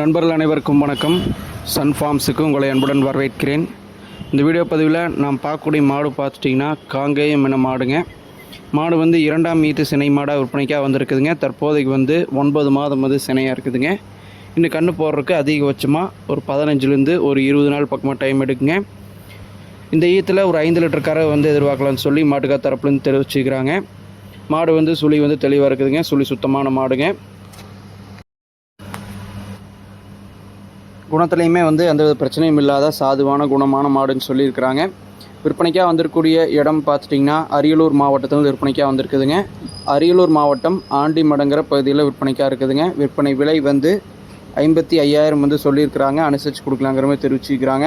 நண்பர்கள் அனைவருக்கும் வணக்கம். சன் ஃபார்ம்ஸுக்கு உங்களை அன்புடன் வரவேற்கிறேன். இந்த வீடியோ பதிவில் நாம் பார்க்கக்கூடிய மாடு பார்த்துட்டிங்கன்னா காங்கேயம் என மாடுங்க. மாடு வந்து இரண்டாம் மீது சினை மாடாக விற்பனைக்காக வந்திருக்குதுங்க. தற்போதைக்கு வந்து ஒன்பது மாதம் வந்து சினையாக இருக்குதுங்க. இன்னும் கன்று போடுறதுக்கு அதிகபட்சமாக ஒரு பதினஞ்சுலேருந்து ஒரு இருபது நாள் பக்கமாக டைம் எடுக்குங்க. இந்த ஈத்தில் ஒரு ஐந்து லிட்டர் கரை வந்து எதிர்பார்க்கலாம்னு சொல்லி மாட்டுக்கார் தரப்புலேருந்து தெரிவிச்சுக்கிறாங்க. மாடு வந்து சுழி வந்து தெளிவாக இருக்குதுங்க. சுழி சுத்தமான மாடுங்க. குணத்துலையுமே வந்து எந்த வித பிரச்சனையும் இல்லாத சாதுவான குணமான மாடுன்னு சொல்லியிருக்கிறாங்க. விற்பனைக்காக வந்திருக்கக்கூடிய இடம் பார்த்துட்டிங்கன்னா அரியலூர் மாவட்டத்தில் விற்பனைக்காக வந்திருக்குதுங்க. அரியலூர் மாவட்டம் ஆண்டிமடங்கிற பகுதியில் விற்பனைக்காக இருக்குதுங்க. விற்பனை விலை வந்து ஐம்பத்தி ஐயாயிரம் வந்து சொல்லியிருக்கிறாங்க. அனுசரித்து கொடுக்கலாங்கிற மாதிரி தெரிவிச்சிருக்கிறாங்க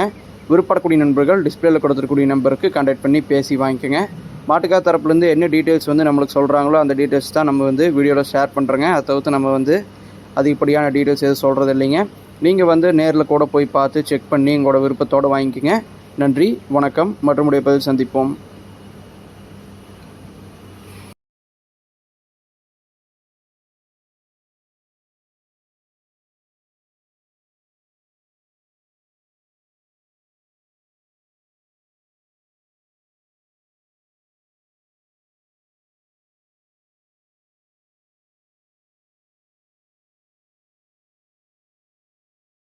விருப்பப்படக்கூடிய நண்பர்கள் டிஸ்பிளேல கொடுத்துருக்கூடிய நம்பருக்கு கான்டாக்ட் பண்ணி பேசி வாங்கிக்கோங்க. மாட்டுக்கார் தரப்புலேருந்து என்ன டீட்டெயில்ஸ் வந்து நம்மளுக்கு சொல்கிறாங்களோ அந்த டீட்டெயில்ஸ் தான் நம்ம வந்து வீடியோவில் ஷேர் பண்ணுறோங்க அதை தவிர்த்து நம்ம வந்து அதிகப்படியான டீட்டெயில்ஸ் எதுவும் சொல்கிறது இல்லைங்க. நீங்கள் வந்து நேரில் கூட போய் பார்த்து செக் பண்ணி உங்களோட விருப்பத்தோடு வாங்கிக்கோங்க. நன்றி வணக்கம். மற்றும் உடைய பதில் சந்திப்போம்.